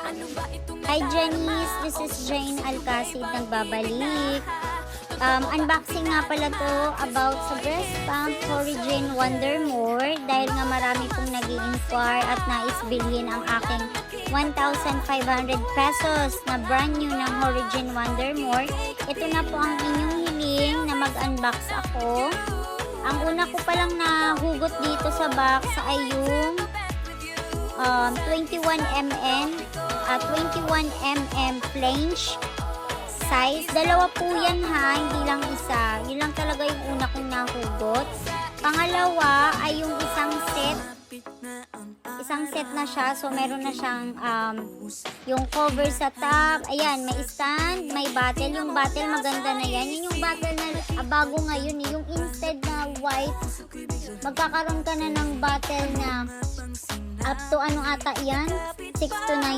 Hi Janice, this is Jane Alcacid nagbabalik. Um, unboxing nga pala to about sa breast pump Origin Wonder More dahil nga marami pong nag inquire at nais bilhin ang aking 1,500 pesos na brand new ng Origin Wonder More. Ito na po ang inyong hiling na mag-unbox ako. Ang una ko palang nahugot dito sa box ay yung um, 21mm at 21mm flange size. Dalawa po yan ha, hindi lang isa. Yun lang talaga yung una kong nahugot. Pangalawa ay yung isang set. Isang set na siya. So, meron na siyang um, yung cover sa top. Ayan, may stand, may bottle. Yung bottle maganda na yan. Yun yung bottle na ah, bago ngayon. eh. Yung instead na white, magkakaroon ka na ng bottle na up to ano ata yan? 6 to 9